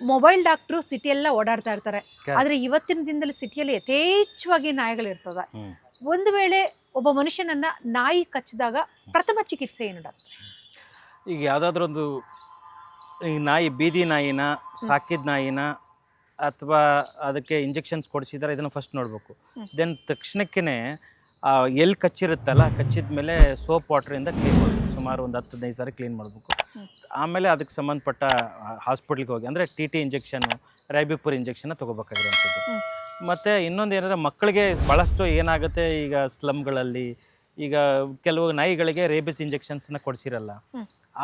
Mobile doctor ಸಿಟಿಯೆಲ್ಲ ಓಡಾಡ್ತಾ ಇರ್ತಾರೆ. ಆದರೆ ಇವತ್ತಿನ ದಿನದಲ್ಲಿ ಸಿಟಿಯಲ್ಲಿ ಯಥೇಚ್ಛವಾಗಿ ನಾಯಿಗಳು ಇರ್ತವೆ ಒಂದು ವೇಳೆ ಒಬ್ಬ ಮನುಷ್ಯನನ್ನ ನಾಯಿ ಕಚ್ಚಿದಾಗ ಪ್ರಥಮ ಚಿಕಿತ್ಸೆ ಏನು ಡಾಕ್ಟರ್? ಈಗ ಯಾವುದಾದ್ರೂ ಒಂದು ಈ ನಾಯಿ ಬೀದಿ ನಾಯಿನ ಸಾಕಿದ ನಾಯಿನ ಅಥವಾ ಅದಕ್ಕೆ ಇಂಜೆಕ್ಷನ್ಸ್ ಕೊಡಿಸಿದ್ರೆ ಇದನ್ನು ಫಸ್ಟ್ ನೋಡಬೇಕು. ದೆನ್ ತಕ್ಷಣಕ್ಕೇ ಎಲ್ಲಿ ಕಚ್ಚಿರುತ್ತಲ್ಲ ಕಚ್ಚಿದ ಮೇಲೆ ಸೋಪ್ ವಾಟ್ರಿಂದ ಕ್ಲೀನ್ ಮಾಡಬೇಕು. ಸುಮಾರು ಒಂದು ಹತ್ತು ಹದಿನೈದು ಸಾರಿ ಕ್ಲೀನ್ ಮಾಡಬೇಕು. ಆಮೇಲೆ ಅದಕ್ಕೆ ಸಂಬಂಧಪಟ್ಟ ಹಾಸ್ಪಿಟ್ಲಿಗೆ ಹೋಗಿ ಅಂದರೆ ಟಿ ಟಿ ಇಂಜೆಕ್ಷನ್ನು ರೈಬಿಪುರ್ ಇಂಜೆಕ್ಷನ್ನ ತೊಗೋಬೇಕಾಗಿರೋಂಥದ್ದು. ಮತ್ತು ಇನ್ನೊಂದು ಏನಂದರೆ ಮಕ್ಕಳಿಗೆ ಭಾಳಷ್ಟು ಏನಾಗುತ್ತೆ ಈಗ ಸ್ಲಮ್ಗಳಲ್ಲಿ ಈಗ ಕೆಲವು ನಾಯಿಗಳಿಗೆ ರೇಬಿಸ್ ಇಂಜೆಕ್ಷನ್ಸ್ನ ಕೊಡಿಸಿರಲ್ಲ.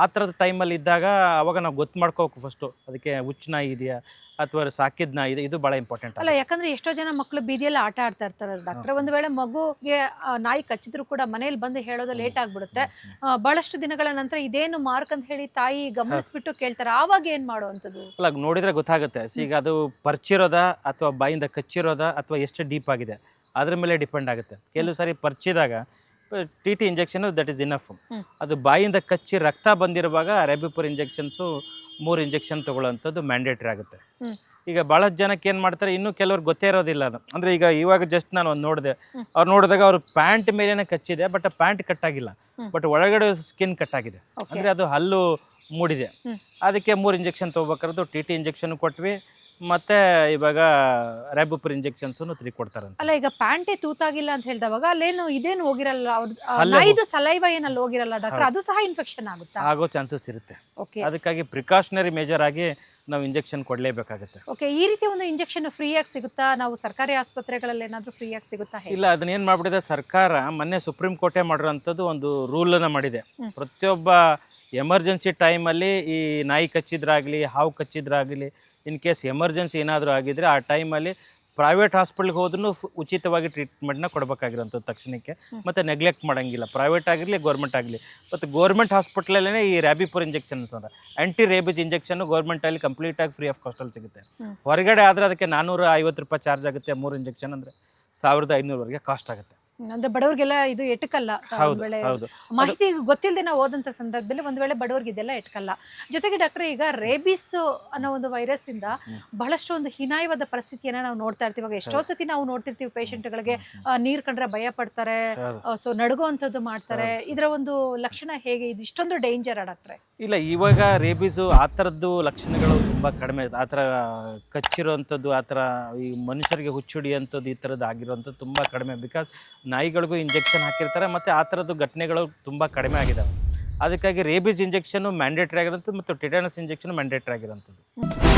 ಆ ಥರದ ಟೈಮಲ್ಲಿ ಇದ್ದಾಗ ಅವಾಗ ನಾವು ಗೊತ್ತು ಮಾಡ್ಕೋಬೇಕು ಫಸ್ಟು ಅದಕ್ಕೆ ಹುಚ್ಚು ನಾಯಿ ಇದೆಯಾ ಅಥವಾ ಸಾಕಿದ ನಾಯಿ ಇದೆ ಇದು ಭಾಳ ಇಂಪಾರ್ಟೆಂಟ್ ಅಲ್ಲ ಯಾಕಂದ್ರೆ ಎಷ್ಟೋ ಜನ ಮಕ್ಕಳು ಬೀದಿಯಲ್ಲಿ ಆಟ ಆಡ್ತಾ ಇರ್ತಾರೆ ಡಾಕ್ಟರ್ ಒಂದು ವೇಳೆ ಮಗುಗೆ ನಾಯಿ ಕಚ್ಚಿದ್ರು ಕೂಡ ಮನೇಲಿ ಬಂದು ಹೇಳೋದು ಲೇಟ್ ಆಗ್ಬಿಡುತ್ತೆ. ಬಹಳಷ್ಟು ದಿನಗಳ ನಂತರ ಇದೇನು ಮಾರ್ಕ್ ಅಂತ ಹೇಳಿ ತಾಯಿ ಗಮನಿಸ್ಬಿಟ್ಟು ಕೇಳ್ತಾರೆ. ಆವಾಗ ಏನ್ ಮಾಡುವಂಥದ್ದು ಅಲ್ಲ ನೋಡಿದ್ರೆ ಗೊತ್ತಾಗುತ್ತೆ. ಈಗ ಅದು ಪರ್ಚಿರೋದ ಅಥವಾ ಬಾಯಿಂದ ಕಚ್ಚಿರೋದ ಅಥವಾ ಎಷ್ಟು ಡೀಪ್ ಆಗಿದೆ ಅದ್ರ ಮೇಲೆ ಡಿಪೆಂಡ್ ಆಗುತ್ತೆ. ಕೆಲವು ಸಾರಿ ಪರ್ಚಿದಾಗ T T injection that is enough. ಅದು ಬಾಯಿಂದ ಕಚ್ಚಿ ರಕ್ತ ಬಂದಿರುವಾಗ ರೆಬಿಪುರ್ ಇಂಜೆಕ್ಷನ್ಸು ಮೂರು ಇಂಜೆಕ್ಷನ್ ತಗೊಳ್ಳೋಂಥದ್ದು ಮ್ಯಾಂಡೇಟ್ರಿ ಆಗುತ್ತೆ. ಈಗ ಭಾಳಷ್ಟು ಜನಕ್ಕೆ ಏನು ಮಾಡ್ತಾರೆ ಇನ್ನೂ ಕೆಲವ್ರು ಗೊತ್ತೇ ಇರೋದಿಲ್ಲ ಅದು. ಅಂದರೆ ಈಗ ಇವಾಗ ಜಸ್ಟ್ ನಾನು ಒಂದು ನೋಡಿದೆ. ಅವ್ರು ನೋಡಿದಾಗ ಅವ್ರ ಪ್ಯಾಂಟ್ ಮೇಲೇನೆ ಕಚ್ಚಿದೆ ಬಟ್ ಪ್ಯಾಂಟ್ ಕಟ್ಟಾಗಿಲ್ಲ ಆಗಿಲ್ಲ. ಬಟ್ ಒಳಗಡೆ ಸ್ಕಿನ್ ಕಟ್ಟಾಗಿದೆ ಆಗಿದೆ. ಅಂದರೆ ಅದು ಹಲ್ಲು ಮೂಡಿದೆ. ಅದಕ್ಕೆ ಮೂರು ಇಂಜೆಕ್ಷನ್ ತೊಗೋಬೇಕಾದ್ರು ಟಿ ಟಿ ಇಂಜೆಕ್ಷನ್ ಕೊಟ್ವಿ. ಮತ್ತೆ ಇವಾಗ ರ್ಯಾಬುಪರ್ ಇಂಜೆಕ್ಷನ್ಸನ್ನು ತ್ರೀ ಕೊಡ್ತಾರಂತೆ ಅಲ್ಲ ಈಗ ಪ್ಯಾಂಟೆ ತೂತಾಗಿಲ್ಲ ಅಂತ ಹೇಳಿದವಾಗ ಅಲ್ಲೇನು ಇದೇನು ಹೋಗಿರಲ್ಲ ಅವ್ರದ್ದು ಸಲೈವ ಏನ್ ಅಲ್ಲಿ ಹೋಗಿರಲ್ಲ ಡಾಕ್ಟರ್ ಅದು ಸಹ ಇನ್ಫೆಕ್ಷನ್ ಆಗುತ್ತಾ? ಆಗೋ ಚಾನ್ಸಸ್ ಇರುತ್ತೆ. ಓಕೆ ಅದಕ್ಕಾಗಿ ಪ್ರಿಕಾಷನರಿ ಮೇಜರ್ ಆಗಿ ನಾವು ಇಂಜೆಕ್ಷನ್ ಕೊಡಲೇಬೇಕಾಗುತ್ತೆ. ಓಕೆ ಈ ರೀತಿ ಒಂದು ಇಂಜೆಕ್ಷನ್ ಫ್ರೀಯಾಗಿ ಸಿಗುತ್ತಾ? ನಾವು ಸರ್ಕಾರಿ ಆಸ್ಪತ್ರೆಗಳಲ್ಲಿ ಏನಾದರೂ ಫ್ರೀಯಾಗಿ ಸಿಗುತ್ತಾ ಹೇಗೆ? ಇಲ್ಲ ಅದನ್ನ ಏನ್ ಮಾಡಿಬಿಟ್ಟಿದೆ ಸರ್ಕಾರ ಮೊನ್ನೆ ಸುಪ್ರೀಂ ಕೋರ್ಟೇ ಮಾಡಿರೋಂಥದ್ದು ಒಂದು ರೂಲನ್ನು ಮಾಡಿದೆ. ಹ್ಮ್. ಪ್ರತಿಯೊಬ್ಬ ಎಮರ್ಜೆನ್ಸಿ ಟೈಮಲ್ಲಿ ಈ ನಾಯಿ ಕಚ್ಚಿದ್ರಾಗಲಿ ಹಾವು ಕಚ್ಚಿದ್ರಾಗಲಿ ಇನ್ ಕೇಸ್ ಎಮರ್ಜೆನ್ಸಿ ಏನಾದರೂ ಆಗಿದ್ರೆ ಆ ಟೈಮಲ್ಲಿ ಪ್ರೈವೇಟ್ ಹಾಸ್ಪಿಟ್ಲ್ಗೆ ಹೋದ್ರೂ ಉಚಿತವಾಗಿ ಟ್ರೀಟ್ಮೆಂಟ್ನ ಕೊಡಬೇಕಾಗಿರೋಂಥದ್ದು ತಕ್ಷಣಕ್ಕೆ. ಮತ್ತು ನೆಗ್ಲೆಕ್ಟ್ ಮಾಡೋಂಗಿಲ್ಲ. ಪ್ರೈವೇಟ್ ಆಗಿರಲಿ ಗೌರ್ಮೆಂಟ್ ಆಗಲಿ ಮತ್ತು ಗೌರ್ಮೆಂಟ್ ಹಾಸ್ಪಿಟ್ಲಲ್ಲೇ ಈ ರ್ಯಾಬಿಪುರ್ ಇಂಜೆಕ್ಷನ್ಸ್ ಅಂತ ಆ್ಯಂಟಿ ರೇಬಿಸ್ ಇಂಜೆಕ್ಷನ್ನು ಗೌರ್ಮೆಂಟಲ್ಲಿ ಕಂಪ್ಲೀಟಾಗಿ ಫ್ರೀ ಆಫ್ ಕಾಸ್ಟಲ್ಲಿ ಸಿಗುತ್ತೆ. ಹೊರಗಡೆ ಆದರೆ ಅದಕ್ಕೆ ನಾನ್ನೂರ ಐವತ್ತು ರೂಪಾಯಿ ಚಾರ್ಜ್ ಆಗುತ್ತೆ ಮೂರು ಇಂಜೆಕ್ಷನ್ ಅಂದರೆ ಸಾವಿರದ ಐನೂರವರೆಗೆ ಕಾಸ್ಟ್ ಆಗುತ್ತೆ. ಅಂದ್ರೆ ಬಡವರಿಗೆಲ್ಲ ಇದು ಎಟಕಲ್ಲ ಒಂದ್ ಹೌದು ವೇಳೆ ಹೌದು. ಮಾಹಿತಿ ಗೊತ್ತಿಲ್ಲದೆ ನಾವು ಹೋದಂತ ಸಂದರ್ಭದಲ್ಲಿ ಒಂದ್ ವೇಳೆ ಬಡವರಿಗೆ ಇದೆಲ್ಲ ಎಟಕಲ್ಲ. ಜೊತೆಗೆ ಡಾಕ್ಟರ್ ಈಗ ರೇಬಿಸ್ ಅನ್ನೋ ಒಂದು ವೈರಸ್ ಇಂದ ಬಹಳಷ್ಟು ಒಂದು ಹೀನಾಯವಾದ ಪರಿಸ್ಥಿತಿಯನ್ನ ನಾವು ನೋಡ್ತಾ ಇರ್ತೀವಿ ಇವಾಗ ಎಷ್ಟೋ ಸತಿ ನಾವು ನೋಡ್ತಿರ್ತೀವಿ ಪೇಷಂಟ್ಗಳಿಗೆ ನೀರ್ ಕಂಡ್ರೆ ಭಯ ಪಡ್ತಾರೆ. ಸೊ ನಡುಗುವಂಥದ್ದು ಮಾಡ್ತಾರೆ. ಇದರ ಒಂದು ಲಕ್ಷಣ ಹೇಗೆ? ಇದು ಇಷ್ಟೊಂದು ಡೇಂಜರ್ ಡಾಕ್ಟ್ರೆ? ಇಲ್ಲ ಇವಾಗ ರೇಬಿಸ್ ಆ ತರದ್ದು ಲಕ್ಷಣಗಳು ತುಂಬಾ ಕಡಿಮೆ ಆತರ ಆ ಆತರ ಕಚ್ಚಿರೋವಂಥದ್ದು ಆ ಥರ ಈ ಮನುಷ್ಯರಿಗೆ ಹುಚ್ಚುಡಿಯಂತದ್ದು ಈ ಥರದ್ದು ಆಗಿರೋವಂಥದ್ದು ತುಂಬಾ ಕಡಿಮೆ. ಬಿಕಾಸ್ ನಾಯಿಗಳಿಗೂ ಇಂಜೆಕ್ಷನ್ ಹಾಕಿರ್ತಾರೆ, ಮತ್ತು ಆ ಥರದ್ದು ಘಟನೆಗಳು ತುಂಬ ಕಡಿಮೆ ಆಗಿದ್ದಾವೆ ಅದಕ್ಕಾಗಿ ರೇಬಿಸ್ ಇಂಜೆಕ್ಷನು ಮ್ಯಾಂಡೇಟ್ರಿ ಆಗಿರೋಂಥದ್ದು, ಮತ್ತು ಟಿಟಾನಸ್ ಇಂಜೆಕ್ಷನ್ ಮ್ಯಾಂಡೇಟ್ರಿ ಆಗಿರೋಂಥದ್ದು.